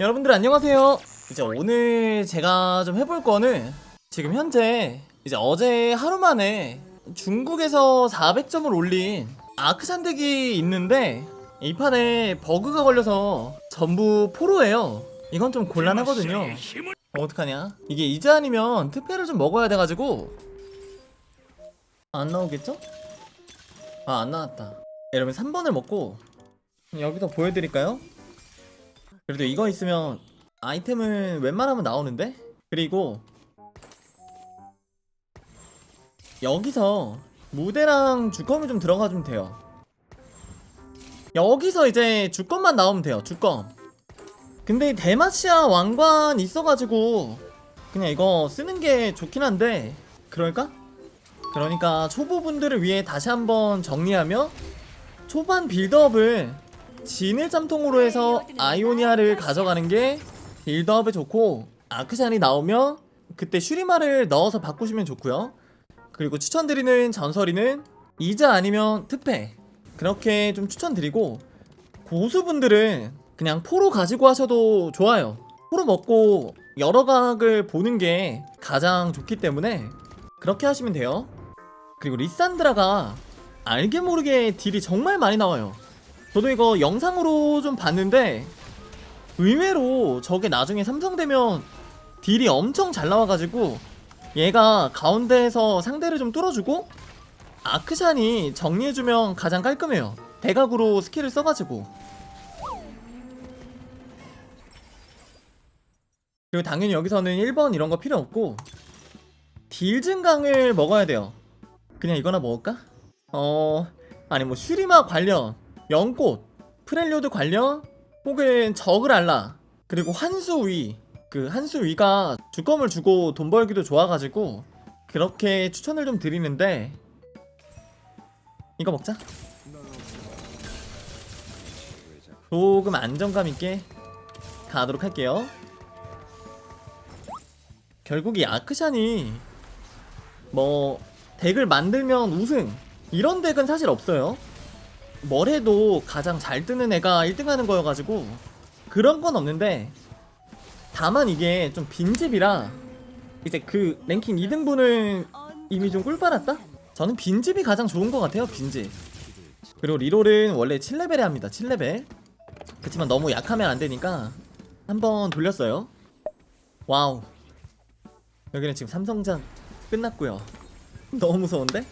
여러분들 안녕하세요. 이제 오늘 제가 좀 해볼 거는 지금 현재 이제 어제 하루 만에 중국에서 400점을 올린 아크산덱이 있는데 이 판에 버그가 걸려서 전부 포로예요. 이건 좀 곤란하거든요. 어, 어떡하냐? 이게 이제 아니면 특패를 좀 먹어야 돼가지고 안 나오겠죠? 아 안 나왔다. 여러분 3번을 먹고 여기서 보여드릴까요? 그래도 이거 있으면 아이템은 웬만하면 나오는데? 그리고 여기서 무대랑 주검이 좀 들어가주면 돼요 여기서 이제 주검만 나오면 돼요 주검 근데 이 데마시아 왕관 있어가지고 그냥 이거 쓰는 게 좋긴 한데 그럴까? 그러니까 초보분들을 위해 다시 한번 정리하며 초반 빌드업을 진을 짬통으로 해서 아이오니아를 가져가는 게 빌드업에 좋고 아크샨이 나오면 그때 슈리마를 넣어서 바꾸시면 좋고요. 그리고 추천드리는 전설이는 이자 아니면 특패. 그렇게 좀 추천드리고 고수분들은 그냥 포로 가지고 하셔도 좋아요. 포로 먹고 여러 각을 보는 게 가장 좋기 때문에 그렇게 하시면 돼요. 그리고 리산드라가 알게 모르게 딜이 정말 많이 나와요 저도 이거 영상으로 좀 봤는데 의외로 저게 나중에 삼성되면 딜이 엄청 잘 나와가지고 얘가 가운데에서 상대를 좀 뚫어주고 아크샨이 정리해주면 가장 깔끔해요. 대각으로 스킬을 써가지고. 그리고 당연히 여기서는 1번 이런 거 필요 없고 딜 증강을 먹어야 돼요. 그냥 이거나 먹을까? 어... 아니 뭐 슈리마 관련 연꽃 프렐리오드 관련 혹은 적을 알라. 그리고 한수위. 그 한수위가 주검을 주고 돈 벌기도 좋아가지고 그렇게 추천을 좀 드리는데 이거 먹자. 조금 안정감 있게 가도록 할게요. 결국 이 아크샨이 뭐 덱을 만들면 우승. 이런 덱은 사실 없어요 뭘 해도 가장 잘 뜨는 애가 1등 하는 거여가지고 그런 건 없는데 다만 이게 좀 빈집이라 이제 그 랭킹 2등분을 이미 좀 꿀빨았다? 저는 빈집이 가장 좋은 것 같아요 빈집. 그리고 리롤은 원래 7레벨에 합니다 7레벨. 그치만 너무 약하면 안 되니까 한번 돌렸어요. 와우. 여기는 지금 삼성전 끝났고요. 너무 무서운데?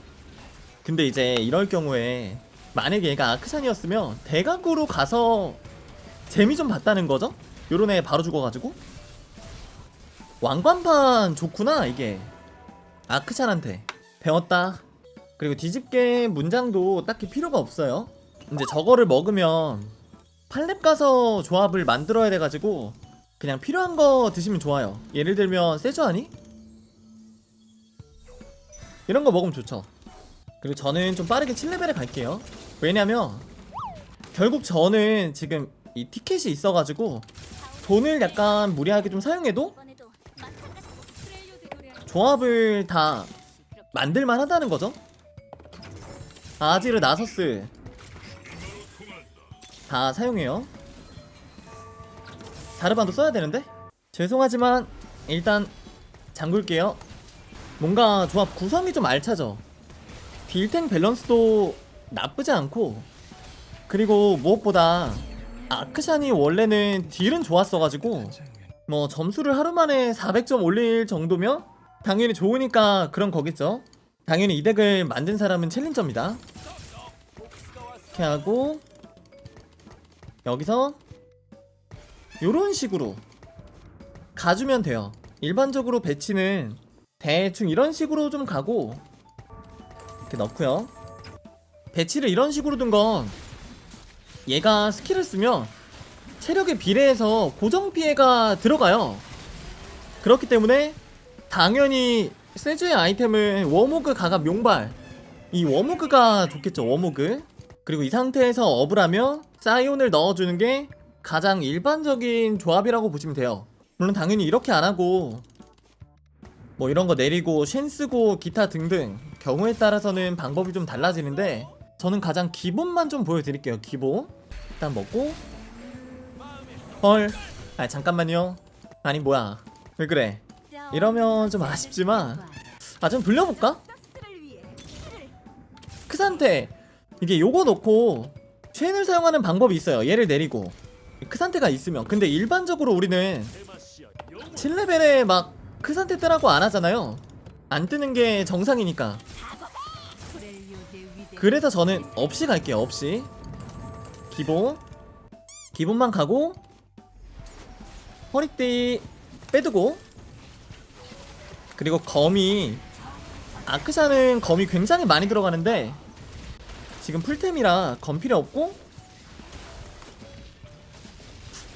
근데 이제 이럴 경우에 만약에 얘가 아크샨이었으면 대각으로 가서 재미 좀 봤다는 거죠? 요런 애 바로 죽어가지고? 왕관판 좋구나 이게. 아크샨한테. 배웠다. 그리고 뒤집개 문장도 딱히 필요가 없어요. 이제 저거를 먹으면 팔렙 가서 조합을 만들어야 돼가지고 그냥 필요한 거 드시면 좋아요. 예를 들면 세주하니? 이런 거 먹으면 좋죠 그리고 저는 좀 빠르게 7레벨에 갈게요. 왜냐면 결국 저는 지금 이 티켓이 있어가지고 돈을 약간 무리하게 좀 사용해도 조합을 다 만들만 하다는 거죠? 아지르 나서스 다 사용해요. 자르반도 써야 되는데? 죄송하지만 일단 잠글게요. 뭔가 조합 구성이 좀 알차죠 딜탱 밸런스도 나쁘지 않고 그리고 무엇보다 아크샨이 원래는 딜은 좋았어가지고 뭐 점수를 하루 만에 400점 올릴 정도면 당연히 좋으니까 그런 거겠죠. 당연히 이 덱을 만든 사람은 챌린저입니다. 이렇게 하고 여기서 요런 식으로 가주면 돼요. 일반적으로 배치는 대충 이런 식으로 좀 가고 이렇게 넣고요. 배치를 이런 식으로 둔 건 얘가 스킬을 쓰면 체력에 비례해서 고정 피해가 들어가요. 그렇기 때문에 당연히 세주의 아이템은 워모그 가갑 용발. 이 워모그가 좋겠죠 워모그. 그리고 이 상태에서 업을 하면 사이온을 넣어주는 게 가장 일반적인 조합이라고 보시면 돼요. 물론 당연히 이렇게 안 하고 뭐 이런 거 내리고 쉔 쓰고 기타 등등 경우에 따라서는 방법이 좀 달라지는데 저는 가장 기본만 좀 보여드릴게요. 기본. 일단 먹고. 헐. 아 잠깐만요. 아니 뭐야. 왜 그래? 이러면 좀 아쉽지만. 아 좀 불려볼까? 크산테 이게 요거 놓고 체인을 사용하는 방법이 있어요. 얘를 내리고. 크산테가 있으면. 근데 일반적으로 우리는 7레벨에 막 크산테 뜨라고 안 하잖아요 안 뜨는 게 정상이니까. 그래서 저는 없이 갈게요 없이. 기본. 기본만 가고 허리띠 빼두고. 그리고 검이 아크샤는 검이 굉장히 많이 들어가는데 지금 풀템이라 검 필요 없고.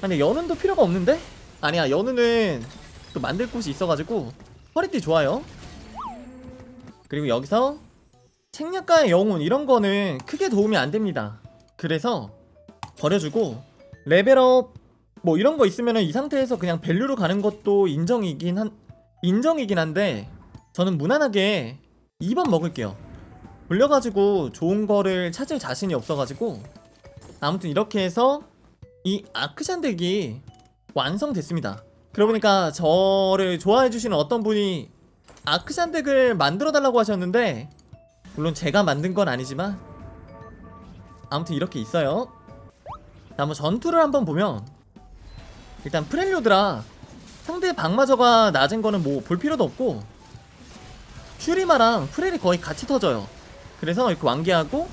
아니 연은도 필요가 없는데? 아니야 연우는 또 만들 곳이 있어가지고. 허리띠 좋아요 그리고 여기서 책략가의 영혼 이런 거는 크게 도움이 안 됩니다. 그래서 버려주고 레벨업 뭐 이런 거 있으면은 이 상태에서 그냥 밸류로 가는 것도 인정이긴 한 인정이긴 한데 저는 무난하게 2번 먹을게요. 올려가지고 좋은 거를 찾을 자신이 없어가지고 아무튼 이렇게 해서 이 아크샨 덱이 완성됐습니다. 그러고 보니까 저를 좋아해 주시는 어떤 분이 아크샨 덱을 만들어 달라고 하셨는데 물론 제가 만든 건 아니지만 아무튼 이렇게 있어요. 자, 한번 전투를 한번 보면 일단 프렐료드라 상대 방마저가 낮은 거는 뭐 볼 필요도 없고 슈리마랑 프렐이 거의 같이 터져요. 그래서 이렇게 완개하고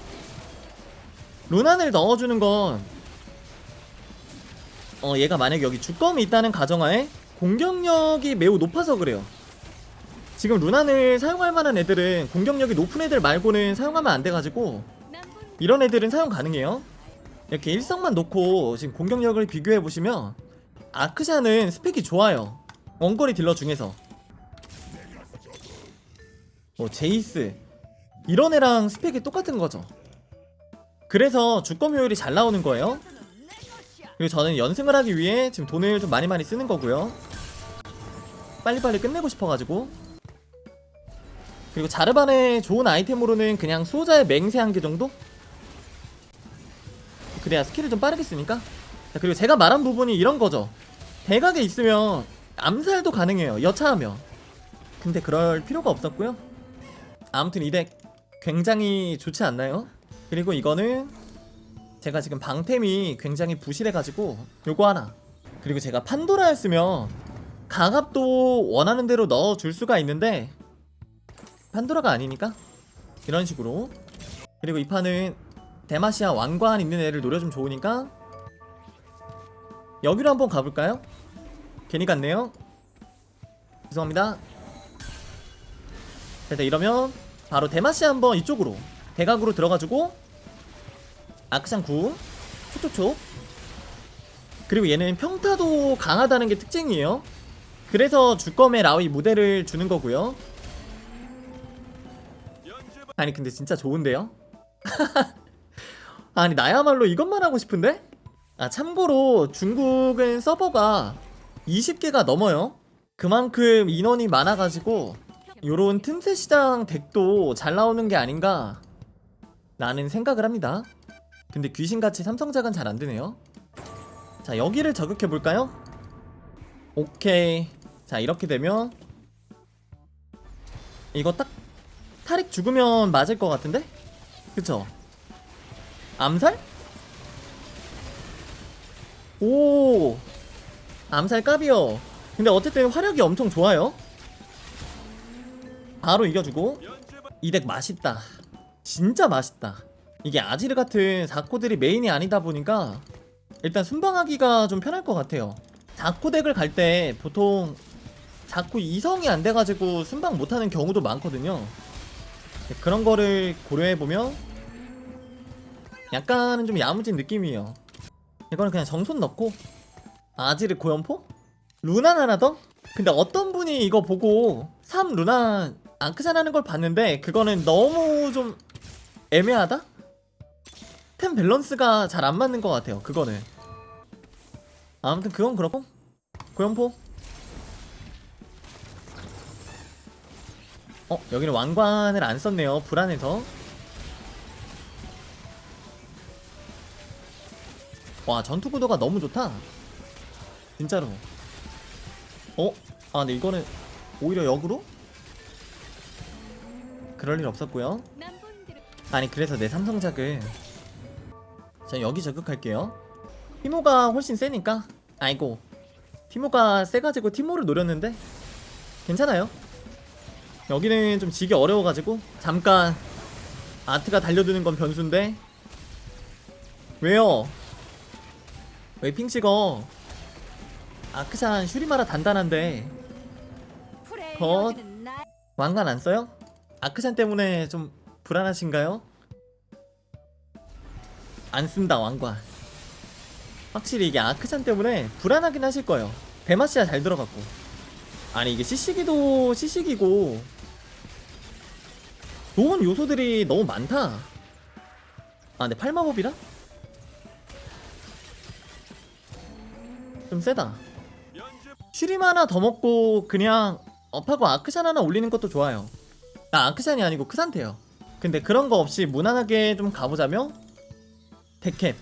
루난을 넣어주는 건 어, 얘가 만약에 여기 주검이 있다는 가정하에 공격력이 매우 높아서 그래요 지금 루난을 사용할 만한 애들은 공격력이 높은 애들 말고는 사용하면 안 돼가지고 이런 애들은 사용 가능해요. 이렇게 일성만 놓고 지금 공격력을 비교해 보시면 아크샤는 스펙이 좋아요. 원거리 딜러 중에서. 뭐 제이스. 이런 애랑 스펙이 똑같은 거죠. 그래서 주검 효율이 잘 나오는 거예요. 그리고 저는 연승을 하기 위해 지금 돈을 좀 많이 많이 쓰는 거고요. 빨리빨리 끝내고 싶어가지고 그리고 자르반의 좋은 아이템으로는 그냥 수호자의 맹세 한 개 정도? 그래야 스킬을 좀 빠르게 쓰니까? 자, 그리고 제가 말한 부분이 이런 거죠. 대각에 있으면 암살도 가능해요. 여차하면. 근데 그럴 필요가 없었고요. 아무튼 이 덱 굉장히 좋지 않나요? 그리고 이거는 제가 지금 방템이 굉장히 부실해가지고 요거 하나. 그리고 제가 판도라였으면 가갑도 원하는 대로 넣어줄 수가 있는데 판도라가 아니니까? 이런 식으로. 그리고 이 판은 데마시아 왕관 있는 애를 노려주면 좋으니까 여기로 한번 가볼까요? 괜히 갔네요. 죄송합니다. 자, 일단 이러면 바로 데마시 한번 이쪽으로 대각으로 들어가지고 아크샹 궁 촉촉촉 그리고 얘는 평타도 강하다는 게 특징이에요. 그래서 주검의 라위 무대를 주는 거고요 아니 근데 진짜 좋은데요? 아니 나야말로 이것만 하고 싶은데? 아 참고로 중국은 서버가 20개가 넘어요 그만큼 인원이 많아가지고 요런 틈새 시장 덱도 잘 나오는 게 아닌가 라는 생각을 합니다 근데 귀신같이 삼성작은 잘 안되네요 자 여기를 저격해볼까요? 오케이 자 이렇게 되면 이거 딱 타릭 죽으면 맞을 것 같은데? 그쵸? 암살? 오! 암살 깝이요. 근데 어쨌든 화력이 엄청 좋아요. 바로 이겨주고. 이 덱 맛있다. 진짜 맛있다. 이게 아지르 같은 자코들이 메인이 아니다 보니까 일단 순방하기가 좀 편할 것 같아요. 자코 덱을 갈 때 보통 자꾸 이성이 안 돼가지고 순방 못하는 경우도 많거든요 그런 거를 고려해보면 약간은 좀 야무진 느낌이에요 이거는 그냥 정손 넣고 아지르 고연포? 더? 근데 어떤 분이 이거 보고 3 루난 앙크산 하는 걸 봤는데 그거는 너무 좀 애매하다? 템 밸런스가 잘 안 맞는 것 같아요 그거는 아무튼 그건 그렇고 고연포 어 여기는 왕관을 안 썼네요 불안해서. 와 전투 구도가 너무 좋다. 진짜로. 어? 아 근데 이거는 오히려 역으로? 그럴 일 없었고요. 아니 그래서 내 삼성작을 자 여기 저격할게요. 티모가 훨씬 세니까? 아이고. 티모가 세가지고 티모를 노렸는데? 괜찮아요 여기는 좀 지기 어려워가지고 잠깐 아트가 달려드는 건 변수인데 왜요? 왜 핑 찍어? 아크산 슈리마라 단단한데 덧. 왕관 안 써요? 아크산 때문에 좀 불안하신가요? 안 쓴다 왕관 확실히 이게 아크산 때문에 불안하긴 하실 거예요 대마시아 잘 들어갔고 아니 이게 CC기도 CC기고 좋은 요소들이 너무 많다. 아 근데 팔마법이라? 좀 세다. 슈림 하나 더 먹고 그냥 업하고 아크샨 하나 올리는 것도 좋아요. 아 아크샨이 아니고 크산테요. 근데 그런 거 없이 무난하게 좀 가보자면 데캡.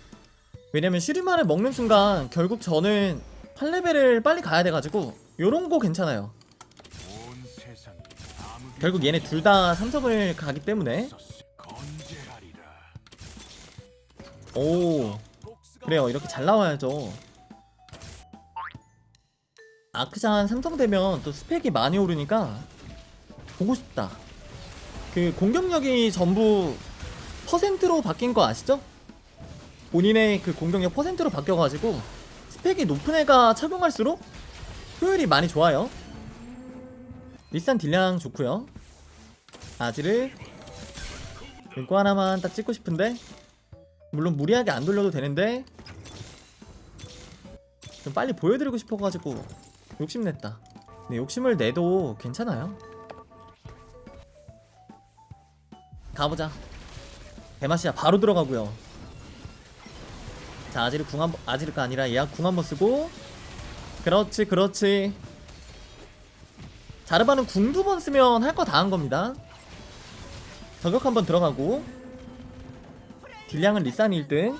왜냐면 슈리마를 먹는 순간 결국 저는 8레벨을 빨리 가야 돼가지고 요런 거 괜찮아요 결국 얘네 둘 다 삼성을 가기 때문에. 오 그래요 이렇게 잘 나와야죠 아크샨 삼성되면 또 스펙이 많이 오르니까 보고 싶다 그 공격력이 전부 퍼센트로 바뀐 거 아시죠? 본인의 그 공격력 퍼센트로 바뀌어가지고 스펙이 높은 애가 착용할수록 효율이 많이 좋아요 리산 딜량 좋고요. 아지를 이거 하나만 딱 찍고 싶은데? 물론 무리하게 안 돌려도 되는데? 좀 빨리 보여드리고 싶어가지고 욕심냈다. 근데 욕심을 내도 괜찮아요. 가보자. 대마시아 바로 들어가고요. 자 아지르 궁 한번 아지르가 아니라 예약 궁 한번 쓰고. 그렇지 그렇지 자르바는 궁 두 번 쓰면 할 거 다 한 겁니다. 저격 한번 들어가고. 딜량은 리산이 1등.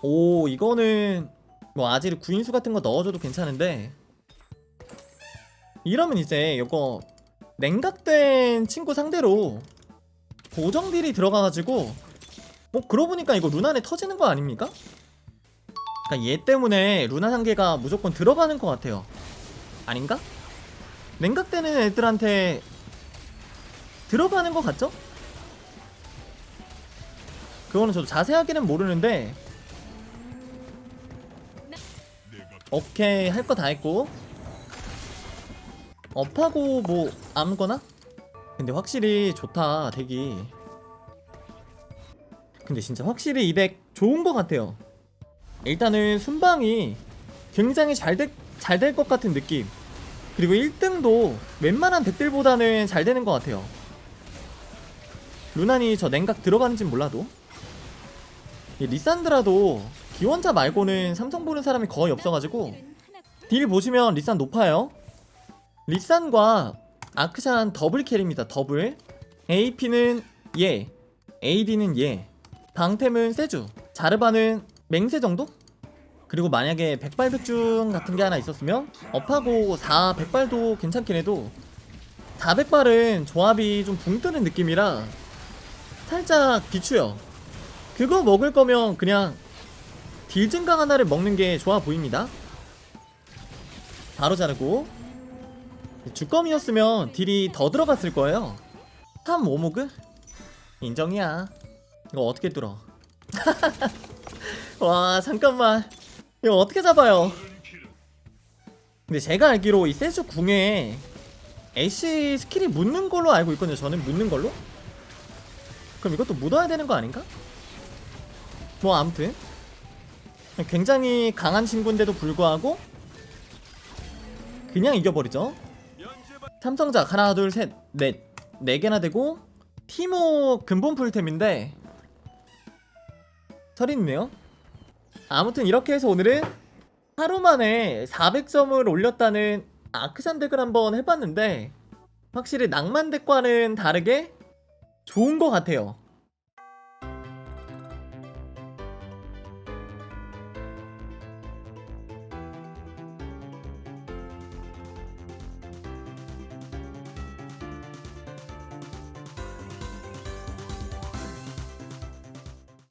오 이거는 뭐 아지르 구인수 같은 거 넣어줘도 괜찮은데. 이러면 이제 이거 냉각된 친구 상대로 고정 딜이 들어가가지고 뭐 그러고 보니까 이거 루난에 터지는 거 아닙니까? 그러니까 얘 때문에 루난 한계가 무조건 들어가는 것 같아요. 아닌가? 냉각되는 애들한테 들어가는 것 같죠? 그거는 저도 자세하게는 모르는데 오케이 할 거 다 했고 업하고 뭐 아무거나? 근데 확실히 좋다 덱이 근데 진짜 확실히 이 덱 좋은 것 같아요 일단은 순방이 굉장히 잘될것 같은 느낌 그리고 1등도 웬만한 덱들보다는 잘 되는 것 같아요. 루난이 저 냉각 들어가는진 몰라도. 이 리산드라도 기원자 말고는 삼성 보는 사람이 거의 없어가지고 딜 보시면 리산 높아요. 리산과 아크샨 더블 캐리입니다 더블. AP는 얘 AD는 얘 방템은 세주 자르바는 맹세 정도? 그리고 만약에 백발백중 같은 게 하나 있었으면 업하고 4 백발도 괜찮긴 해도 4 백발은 조합이 좀 붕 뜨는 느낌이라 살짝 비추요. 그거 먹을 거면 그냥 딜 증강 하나를 먹는 게 좋아 보입니다. 바로 자르고 주검이었으면 딜이 더 들어갔을 거예요. 3 오모그? 인정이야. 이거 어떻게 뚫어? 와 잠깐만 이거 어떻게 잡아요? 근데 제가 알기로 이 세주 궁에 애쉬 스킬이 묻는 걸로 알고 있거든요. 저는 묻는 걸로. 그럼 이것도 묻어야 되는 거 아닌가? 뭐 아무튼. 굉장히 강한 친구인데도 불구하고 그냥 이겨버리죠. 삼성작 하나 둘 셋 넷 네 개나 되고 티모 근본 풀템인데 설있네요 아무튼 이렇게 해서 오늘은 하루 만에 400점을 올렸다는 아크샨 덱을 한번 해봤는데 확실히 낭만 덱과는 다르게 좋은 것 같아요